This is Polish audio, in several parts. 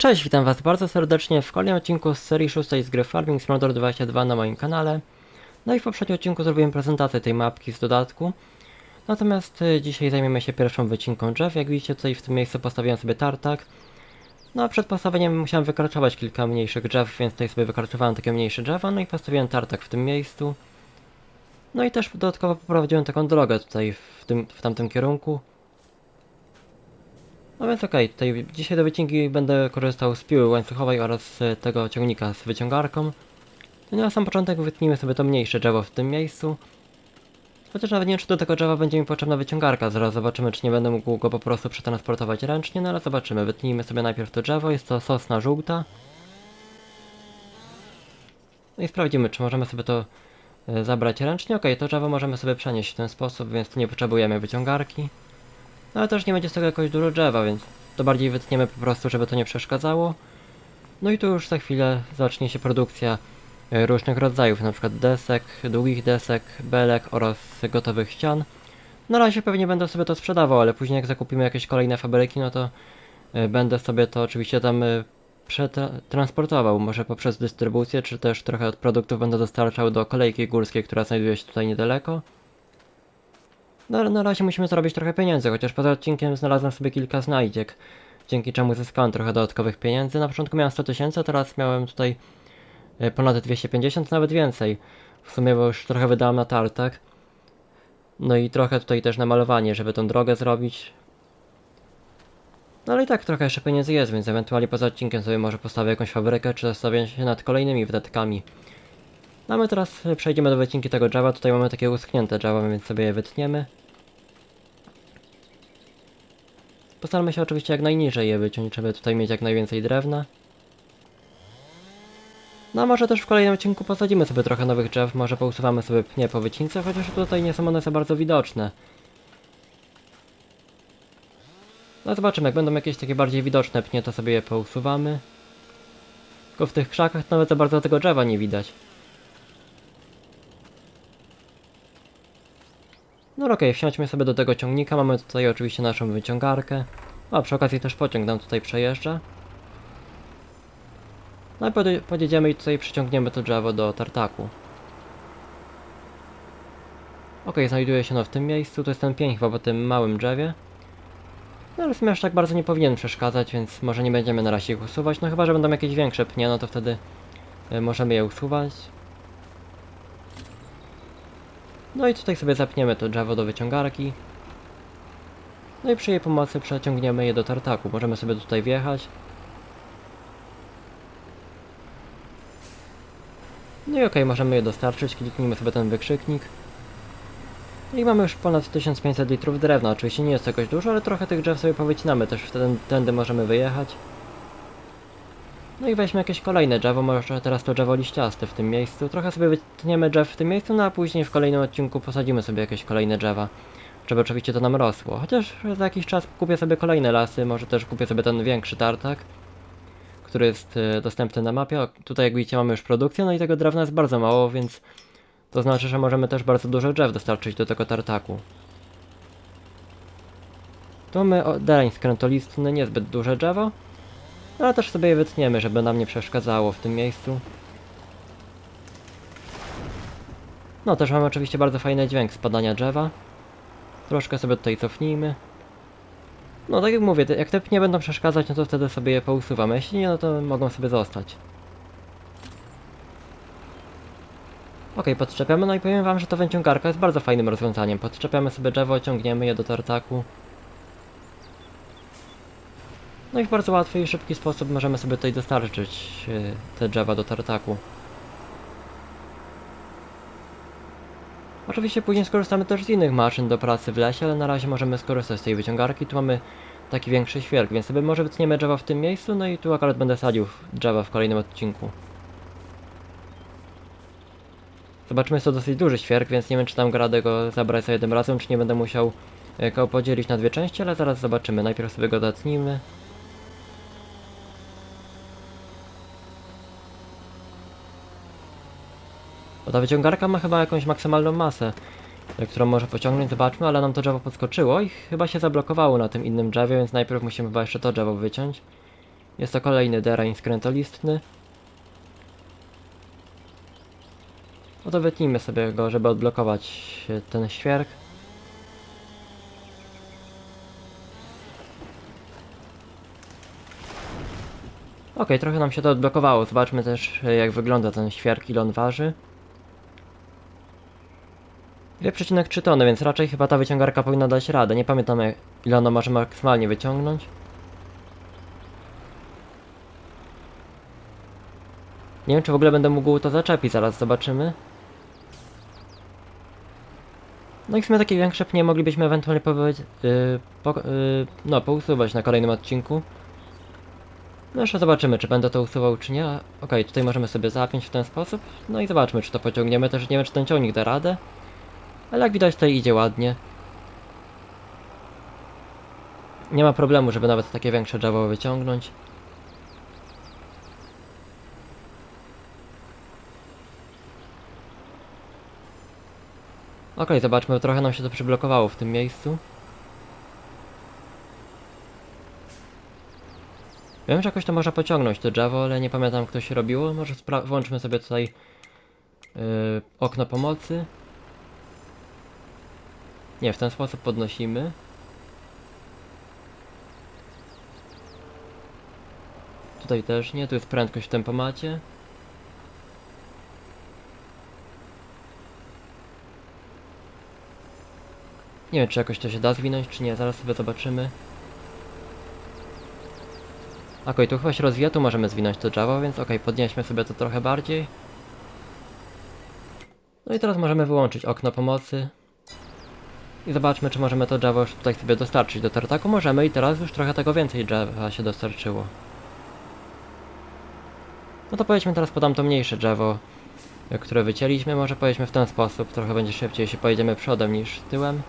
Cześć, witam was bardzo serdecznie w kolejnym odcinku z serii 6 z gry Farming Simulator 22 na moim kanale. No i w poprzednim odcinku zrobiłem prezentację tej mapki z dodatku. Natomiast y, dzisiaj zajmiemy się pierwszą wycinką drzew. Jak widzicie tutaj w tym miejscu postawiłem sobie tartak. No a przed postawieniem musiałem wykarczować kilka mniejszych drzew, więc tutaj sobie wykarczowałem takie mniejsze drzewa, no i postawiłem tartak w tym miejscu. No i też dodatkowo poprowadziłem taką drogę tutaj w, tym, w tamtym kierunku. No więc okej, tutaj dzisiaj do wycinki będę korzystał z piły łańcuchowej oraz tego ciągnika z wyciągarką. No na sam początek wytnijmy sobie to mniejsze drzewo w tym miejscu. Chociaż nawet nie wiem, czy do tego drzewa będzie mi potrzebna wyciągarka, zaraz zobaczymy, czy nie będę mógł go po prostu przetransportować ręcznie, no ale zobaczymy. Wytnijmy sobie najpierw to drzewo, jest to sosna żółta. No i sprawdzimy, czy możemy sobie to e, zabrać ręcznie. Okej, to drzewo możemy sobie przenieść w ten sposób, więc tu nie potrzebujemy wyciągarki. No ale też nie będzie z tego jakoś dużo drzewa, więc to bardziej wytniemy po prostu, żeby to nie przeszkadzało. No i tu już za chwilę zacznie się produkcja e, różnych rodzajów, przykład desek, długich desek, belek oraz gotowych ścian. Na razie pewnie będę sobie to sprzedawał, ale później jak zakupimy jakieś kolejne fabryki, no to e, będę sobie to oczywiście tam e, przetransportował, może poprzez dystrybucję, czy też trochę od produktów będę dostarczał do kolejki górskiej, która znajduje się tutaj niedaleko. No, na razie musimy zarobić trochę pieniędzy, chociaż poza odcinkiem znalazłem sobie kilka znajdziek, dzięki czemu zyskałem trochę dodatkowych pieniędzy. Na początku miałem 100 tysięcy, teraz miałem tutaj e, ponad 250, nawet więcej. W sumie, bo już trochę wydałem na tartak. No i trochę tutaj też na malowanie, żeby tą drogę zrobić. No ale i tak trochę jeszcze pieniędzy jest, więc ewentualnie poza odcinkiem sobie może postawię jakąś fabrykę, czy zastanowię się nad kolejnymi wydatkami. No a my teraz e, przejdziemy do wycinki tego drzewa. Tutaj mamy takie uschnięte drzewa, więc sobie je wytniemy. Postaramy się oczywiście jak najniżej je wyciąć, żeby tutaj mieć jak najwięcej drewna. No a może też w kolejnym odcinku posadzimy sobie trochę nowych drzew, może pousuwamy sobie pnie po wycince, chociaż tutaj nie są one za bardzo widoczne. No zobaczymy, jak będą jakieś takie bardziej widoczne pnie, to sobie je pousuwamy. Tylko w tych krzakach nawet za bardzo tego drzewa nie widać. No okej, okay, wsiądźmy sobie do tego ciągnika, mamy tutaj oczywiście naszą wyciągarkę. A przy okazji też pociąg nam tutaj przejeżdża. No i podje podjedziemy i tutaj przyciągniemy to drzewo do tartaku. Ok, znajduje się no w tym miejscu, to jest ten pień chyba po tym małym drzewie. No ale w sumie aż tak bardzo nie powinien przeszkadzać, więc może nie będziemy na razie ich usuwać, no chyba, że będą jakieś większe pnie, no to wtedy y, możemy je usuwać. No i tutaj sobie zapniemy to drzewo do wyciągarki. No i przy jej pomocy przeciągniemy je do tartaku. Możemy sobie tutaj wjechać. No i okay, możemy je dostarczyć. Kliknijmy sobie ten wykrzyknik. I mamy już ponad 1500 litrów drewna. Oczywiście nie jest to jakoś dużo, ale trochę tych drzew sobie powycinamy. Też wtedy tędy możemy wyjechać. No i weźmy jakieś kolejne drzewo, może teraz to drzewo liściaste w tym miejscu. Trochę sobie wytniemy drzew w tym miejscu, no a później w kolejnym odcinku posadzimy sobie jakieś kolejne drzewa. Żeby oczywiście to nam rosło. Chociaż za jakiś czas kupię sobie kolejne lasy, może też kupię sobie ten większy tartak, który jest y, dostępny na mapie. Tutaj jak widzicie mamy już produkcję, no i tego drewna jest bardzo mało, więc to znaczy, że możemy też bardzo dużo drzew dostarczyć do tego tartaku. Tu mamy dereń skrętolistny, niezbyt duże drzewo, no, też sobie je wytniemy, żeby nam nie przeszkadzało w tym miejscu. No też mamy oczywiście bardzo fajny dźwięk spadania drzewa. Troszkę sobie tutaj cofnijmy. No tak jak mówię, jak te pnie będą przeszkadzać, no to wtedy sobie je pousuwamy. Jeśli nie, no to mogą sobie zostać. Ok, podczepiamy, no i powiem wam, że ta węciągarka jest bardzo fajnym rozwiązaniem. Podczepiamy sobie drzewo, ciągniemy je do tartaku. No i w bardzo łatwy i szybki sposób możemy sobie tutaj dostarczyć yy, te drzewa do tartaku. Oczywiście później skorzystamy też z innych maszyn do pracy w lesie, ale na razie możemy skorzystać z tej wyciągarki. Tu mamy taki większy świerk, więc sobie może wytniemy drzewa w tym miejscu, no i tu akurat będę sadził drzewa w kolejnym odcinku. Zobaczmy, jest to dosyć duży świerk, więc nie wiem czy tam radę go zabrać za jednym razem, czy nie będę musiał e, go podzielić na dwie części, ale zaraz zobaczymy. Najpierw sobie go zatnijmy. Bo ta wyciągarka ma chyba jakąś maksymalną masę, e, którą może pociągnąć, zobaczmy, ale nam to drzewo podskoczyło i chyba się zablokowało na tym innym drzewie, więc najpierw musimy chyba jeszcze to drzewo wyciąć. Jest to kolejny derań skrętolistny. No to wytnijmy sobie go, żeby odblokować e, ten świerk. Okej, trochę nam się to odblokowało. Zobaczmy też e, jak wygląda ten świerk, ile on waży. 2,3 tony, więc raczej chyba ta wyciągarka powinna dać radę. Nie pamiętam ile ona może maksymalnie wyciągnąć. Nie wiem czy w ogóle będę mógł to zaczepić, zaraz zobaczymy. No i w sumie takie większe pnie moglibyśmy ewentualnie powiedzieć, yy, po, yy, no, pousuwać na kolejnym odcinku. No jeszcze zobaczymy, czy będę to usuwał, czy nie. Okej, tutaj możemy sobie zapiąć w ten sposób. No i zobaczmy, czy to pociągniemy. Też nie wiem, czy ten ciągnik da radę. Ale jak widać, tutaj idzie ładnie. Nie ma problemu, żeby nawet takie większe drzewo wyciągnąć. Okej, zobaczmy, trochę nam się to przyblokowało w tym miejscu. Wiem, że jakoś to można pociągnąć to drzewo, ale nie pamiętam kto się robiło. Może włączmy sobie tutaj yy, okno pomocy. Nie, w ten sposób podnosimy. Tutaj też nie, tu jest prędkość w tempomacie. Nie wiem, czy jakoś to się da zwinąć, czy nie, zaraz sobie zobaczymy. Okej, tu chyba się rozwija, tu możemy zwinąć to drzewo, więc okej, podnieśmy sobie to trochę bardziej. No i teraz możemy wyłączyć okno pomocy. I zobaczmy, czy możemy to drzewo już tutaj sobie dostarczyć do tartaku. Możemy i teraz już trochę tego więcej drzewa się dostarczyło. No to pojedźmy teraz podam to mniejsze drzewo, które wycięliśmy. Może pojedźmy w ten sposób, trochę będzie szybciej, jeśli pojedziemy przodem niż tyłem.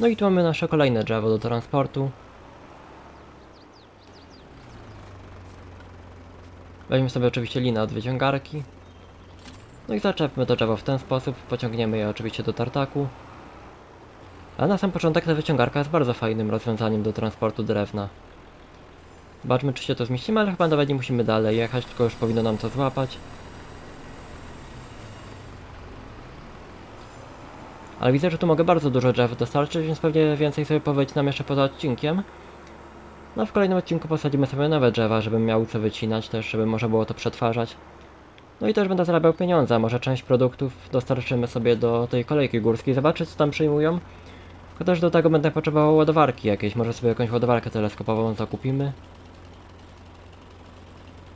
No i tu mamy nasze kolejne drzewo do transportu. Weźmy sobie oczywiście linę od wyciągarki. No i zaczepmy to drzewo w ten sposób, pociągniemy je oczywiście do tartaku. A na sam początek ta wyciągarka jest bardzo fajnym rozwiązaniem do transportu drewna. Zobaczmy czy się to zmieścimy, ale chyba nawet nie musimy dalej jechać, tylko już powinno nam to złapać. Ale widzę, że tu mogę bardzo dużo drzew dostarczyć, więc pewnie więcej sobie powycinam jeszcze poza odcinkiem. No w kolejnym odcinku posadzimy sobie nowe drzewa, żebym miał co wycinać też, żeby można było to przetwarzać. No i też będę zarabiał pieniądze, może część produktów dostarczymy sobie do tej kolejki górskiej, zobaczyć co tam przyjmują. Tylko do tego będę potrzebował ładowarki jakieś, może sobie jakąś ładowarkę teleskopową zakupimy.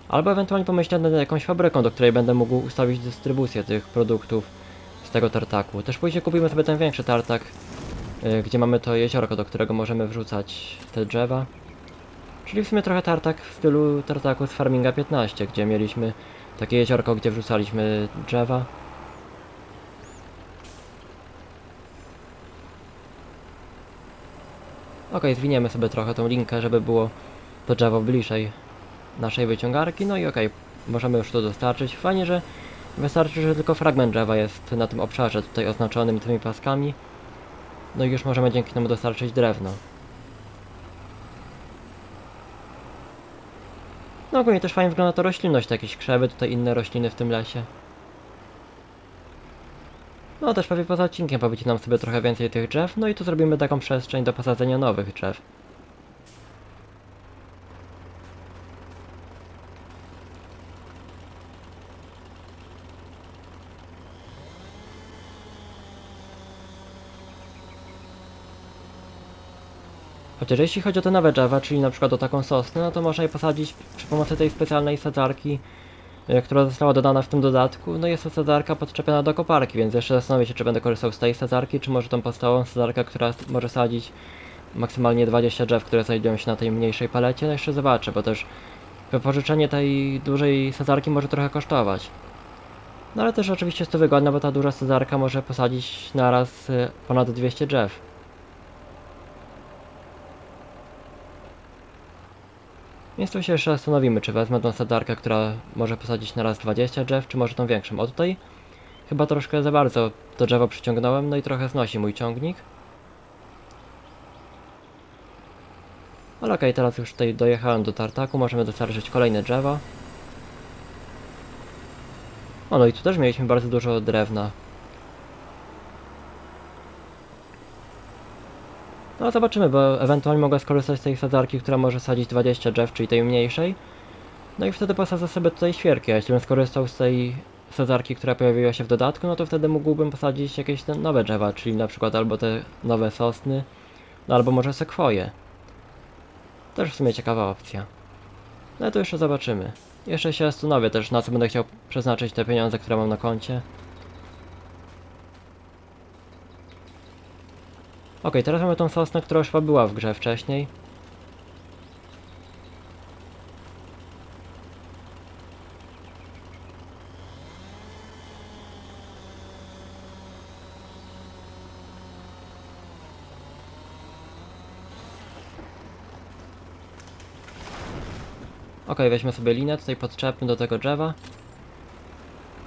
Albo ewentualnie pomyślę nad jakąś fabryką, do której będę mógł ustawić dystrybucję tych produktów z tego tartaku. Też później kupimy sobie ten większy tartak, y, gdzie mamy to jeziorko, do którego możemy wrzucać te drzewa. Czyli w sumie trochę tartak w stylu tartaku z Farminga 15, gdzie mieliśmy takie jeziorko, gdzie wrzucaliśmy drzewa. Ok, zwiniemy sobie trochę tą linkę, żeby było to drzewo bliżej naszej wyciągarki. No i okej, możemy już to dostarczyć. Fajnie, że wystarczy, że tylko fragment drzewa jest na tym obszarze tutaj oznaczonym tymi paskami. No i już możemy dzięki temu dostarczyć drewno. No ogólnie też fajnie wygląda to roślinność, te jakieś krzewy, tutaj inne rośliny w tym lesie. No też pewnie poza odcinkiem powycinam sobie trochę więcej tych drzew, no i tu zrobimy taką przestrzeń do posadzenia nowych drzew. Chociaż jeśli chodzi o te nowe drzewa, czyli na przykład o taką sosnę, no to można je posadzić przy pomocy tej specjalnej sadzarki, e, która została dodana w tym dodatku. No jest to sadzarka podczepiona do koparki, więc jeszcze zastanowię się, czy będę korzystał z tej sadzarki, czy może tą podstawową sadzarkę, która może sadzić maksymalnie 20 drzew, które znajdują się na tej mniejszej palecie. No jeszcze zobaczę, bo też wypożyczenie tej dużej sadzarki może trochę kosztować. No ale też oczywiście jest to wygodne, bo ta duża sadzarka może posadzić naraz e, ponad 200 drzew. Więc tu się jeszcze zastanowimy, czy wezmę tą sadarkę, która może posadzić na raz 20 drzew, czy może tą większą. O tutaj chyba troszkę za bardzo to drzewo przyciągnąłem, no i trochę znosi mój ciągnik. Ale okej, okay, teraz już tutaj dojechałem do tartaku, możemy dostarczyć kolejne drzewa. O, no i tu też mieliśmy bardzo dużo drewna. No zobaczymy, bo ewentualnie mogę skorzystać z tej sadzarki, która może sadzić 20 drzew, czyli tej mniejszej. No i wtedy posadzę sobie tutaj świerki, a jeśli bym skorzystał z tej sadzarki, która pojawiła się w dodatku, no to wtedy mógłbym posadzić jakieś nowe drzewa, czyli na przykład albo te nowe sosny, no albo może sekwoje. Też w sumie ciekawa opcja. No to jeszcze zobaczymy. Jeszcze się zastanowię też, na co będę chciał przeznaczyć te pieniądze, które mam na koncie. Okej, teraz mamy tą sosnę, która już była w grze wcześniej. Okej, weźmy sobie linę, tutaj podczepmy do tego drzewa.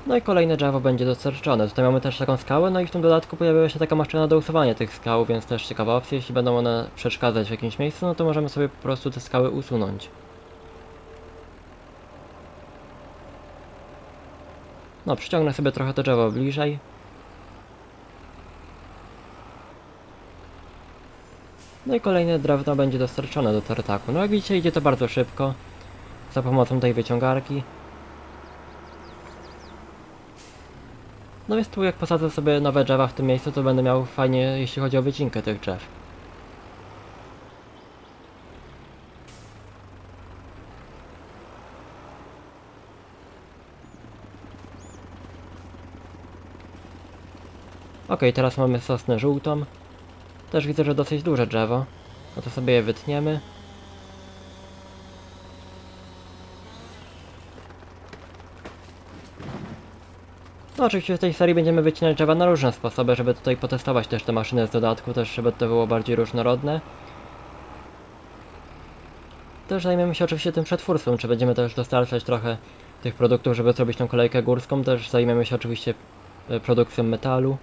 No i kolejne drzewo będzie dostarczone. Tutaj mamy też taką skałę, no i w tym dodatku pojawiła się taka maszyna do usuwania tych skał, więc też ciekawa opcja. Jeśli będą one przeszkadzać w jakimś miejscu, no to możemy sobie po prostu te skały usunąć. No, przyciągnę sobie trochę to drzewo bliżej. No i kolejne drewno będzie dostarczone do tartaku. No jak widzicie idzie to bardzo szybko. Za pomocą tej wyciągarki. No więc tu jak posadzę sobie nowe drzewa w tym miejscu, to będę miał fajnie, jeśli chodzi o wycinkę tych drzew. Okej, teraz mamy sosnę żółtą. Też widzę, że dosyć duże drzewo. No to sobie je wytniemy. Oczywiście w tej serii będziemy wycinać drzewa na różne sposoby, żeby tutaj potestować też te maszyny z dodatku, też żeby to było bardziej różnorodne. Też zajmiemy się oczywiście tym przetwórstwem, czy będziemy też dostarczać trochę tych produktów, żeby zrobić tą kolejkę górską, też zajmiemy się oczywiście e, produkcją metalu.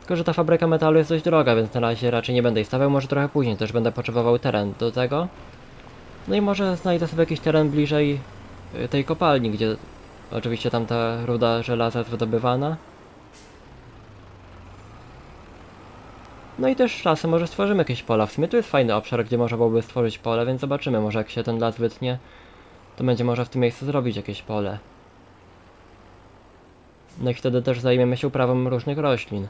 Tylko, że ta fabryka metalu jest dość droga, więc na razie raczej nie będę jej stawiał, może trochę później też będę potrzebował teren do tego. No i może znajdę sobie jakiś teren bliżej y, tej kopalni, gdzie oczywiście tam ta ruda żelaza jest wydobywana. No i też czasem może stworzymy jakieś pola. W sumie tu jest fajny obszar, gdzie można byłoby stworzyć pole, więc zobaczymy, może jak się ten las wytnie, to będzie można w tym miejscu zrobić jakieś pole. No i wtedy też zajmiemy się uprawą różnych roślin.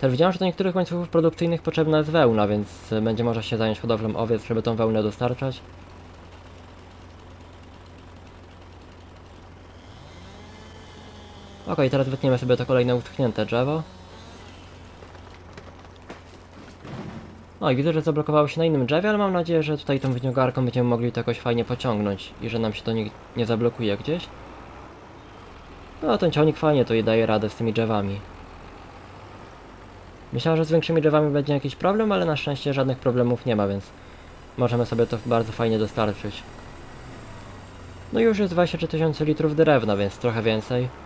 Też widziałem, że do niektórych łańcuchów produkcyjnych potrzebna jest wełna, więc będzie można się zająć hodowlą owiec, żeby tą wełnę dostarczać. Okej, teraz wytniemy sobie to kolejne uschnięte drzewo. O, i widzę, że zablokowało się na innym drzewie, ale mam nadzieję, że tutaj tą wyciągarką będziemy mogli to jakoś fajnie pociągnąć i że nam się to nie, nie zablokuje gdzieś. No, ten ciągnik fajnie to daje radę z tymi drzewami. Myślałem, że z większymi drzewami będzie jakiś problem, ale na szczęście żadnych problemów nie ma, więc możemy sobie to bardzo fajnie dostarczyć. No już jest 23 tysiące litrów drewna, więc trochę więcej.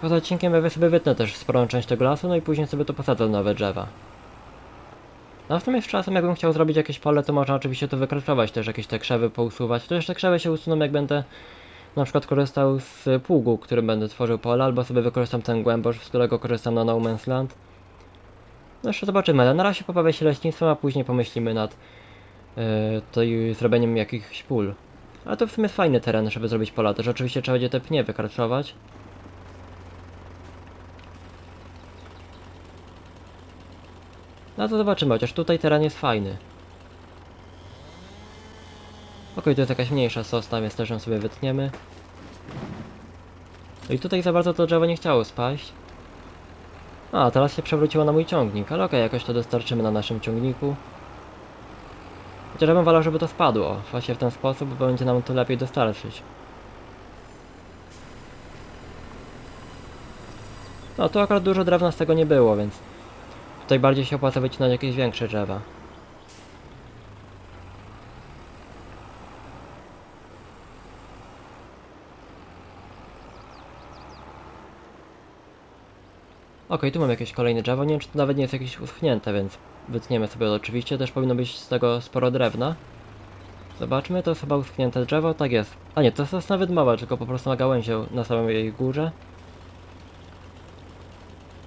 Poza odcinkiem ja sobie wytnę też sporą część tego lasu, no i później sobie tu posadzę nowe drzewa. A z czasem jakbym chciał zrobić jakieś pole, to można oczywiście to wykraczować, też jakieś te krzewy pousuwać. To jeszcze krzewy się usuną jak będę na przykład korzystał z pługu, którym będę tworzył pole, albo sobie wykorzystam ten głębosz, z którego korzystam na No Man's Land. No jeszcze zobaczymy, ale na razie pobawię się leśnictwem, a później pomyślimy nad yy, tutaj zrobieniem jakichś pól. Ale to w sumie fajny teren, żeby zrobić pola, też oczywiście trzeba będzie te pnie wykarczować. No to zobaczymy, chociaż tutaj teren jest fajny. Okej, to jest jakaś mniejsza sosna, więc też ją sobie wytniemy. No i tutaj za bardzo to drzewo nie chciało spaść. A, teraz się przewróciło na mój ciągnik, ale okej, jakoś to dostarczymy na naszym ciągniku. Chociaż bym wolał, żeby to spadło, właśnie w ten sposób, bo będzie nam to lepiej dostarczyć. No, tu akurat dużo drewna z tego nie było, więc tutaj bardziej się opłaca wycinać jakieś większe drzewa. Okej, tu mam jakieś kolejne drzewo, nie wiem czy to nawet nie jest jakieś uschnięte, więc wytniemy sobie oczywiście, też powinno być z tego sporo drewna. Zobaczmy, to jest chyba uschnięte drzewo, tak jest. A nie, to jest nawet mała, tylko po prostu na gałęzie na samej jej górze.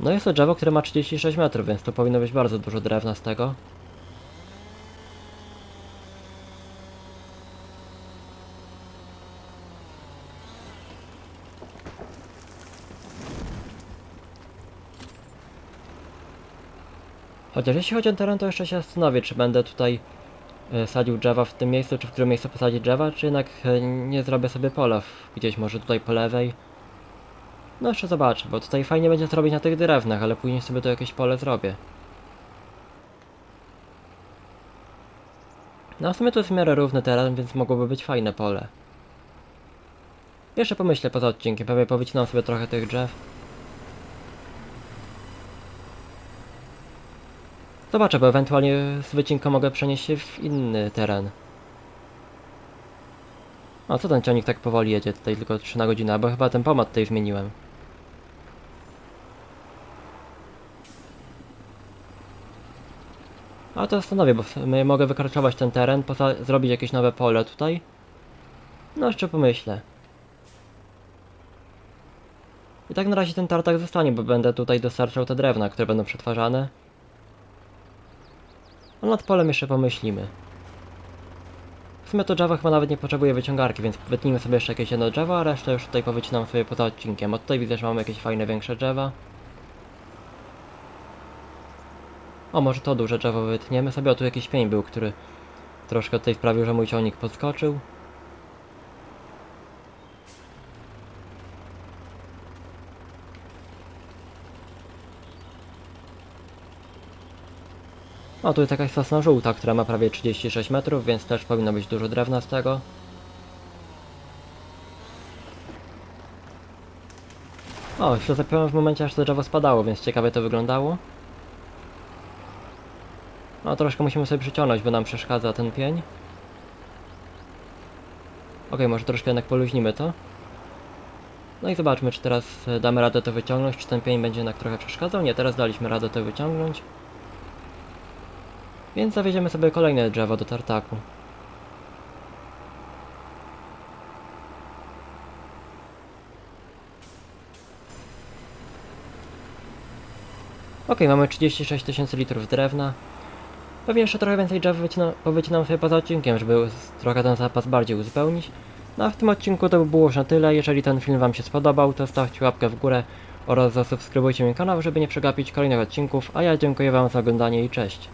No jest to drzewo, które ma 36 metrów, więc to powinno być bardzo dużo drewna z tego. Chociaż jeśli chodzi o teren, to jeszcze się zastanowię, czy będę tutaj e, sadził drzewa w tym miejscu, czy w którym miejscu posadzić drzewa, czy jednak e, nie zrobię sobie pola gdzieś może tutaj po lewej. No jeszcze zobaczę, bo tutaj fajnie będzie zrobić na tych drewnach, ale później sobie tu jakieś pole zrobię. No w sumie to jest w miarę równy teren, więc mogłoby być fajne pole. Jeszcze pomyślę poza odcinkiem, pewnie powycinam sobie trochę tych drzew. Zobaczę, bo ewentualnie z wycinką mogę przenieść się w inny teren. A co ten ciągnik tak powoli jedzie tutaj tylko 3 na godzinę, bo chyba ten pomad tutaj zmieniłem. A to stanowię, bo mogę wykraczować ten teren, zrobić jakieś nowe pole tutaj. No jeszcze pomyślę. I tak na razie ten tartak zostanie, bo będę tutaj dostarczał te drewna, które będą przetwarzane. A nad polem jeszcze pomyślimy. W sumie to drzewo chyba nawet nie potrzebuje wyciągarki, więc wytnijmy sobie jeszcze jakieś jedno drzewo, a resztę już tutaj powycinam sobie poza odcinkiem. Od tutaj widzę, że mamy jakieś fajne, większe drzewa. O, może to duże drzewo wytniemy sobie. O, tu jakiś pień był, który troszkę tutaj sprawił, że mój ciągnik podskoczył. O, tu jest jakaś sosna żółta, która ma prawie 36 metrów, więc też powinno być dużo drewna z tego. O, się zapiąłem w momencie, aż to drzewo spadało, więc ciekawie to wyglądało. No, troszkę musimy sobie przyciągnąć, bo nam przeszkadza ten pień. Okej, może troszkę jednak poluźnimy to. No i zobaczmy, czy teraz e, damy radę to wyciągnąć, czy ten pień będzie jednak trochę przeszkadzał. Nie, teraz daliśmy radę to wyciągnąć. Więc zawieziemy sobie kolejne drzewo do tartaku. Ok, mamy 36 tysięcy litrów drewna. Pewnie jeszcze trochę więcej drzew wycina, powycinam sobie poza odcinkiem, żeby trochę ten zapas bardziej uzupełnić. No a w tym odcinku to by było już na tyle. Jeżeli ten film Wam się spodobał, to stawcie łapkę w górę oraz zasubskrybujcie mój kanał, żeby nie przegapić kolejnych odcinków, a ja dziękuję Wam za oglądanie i cześć.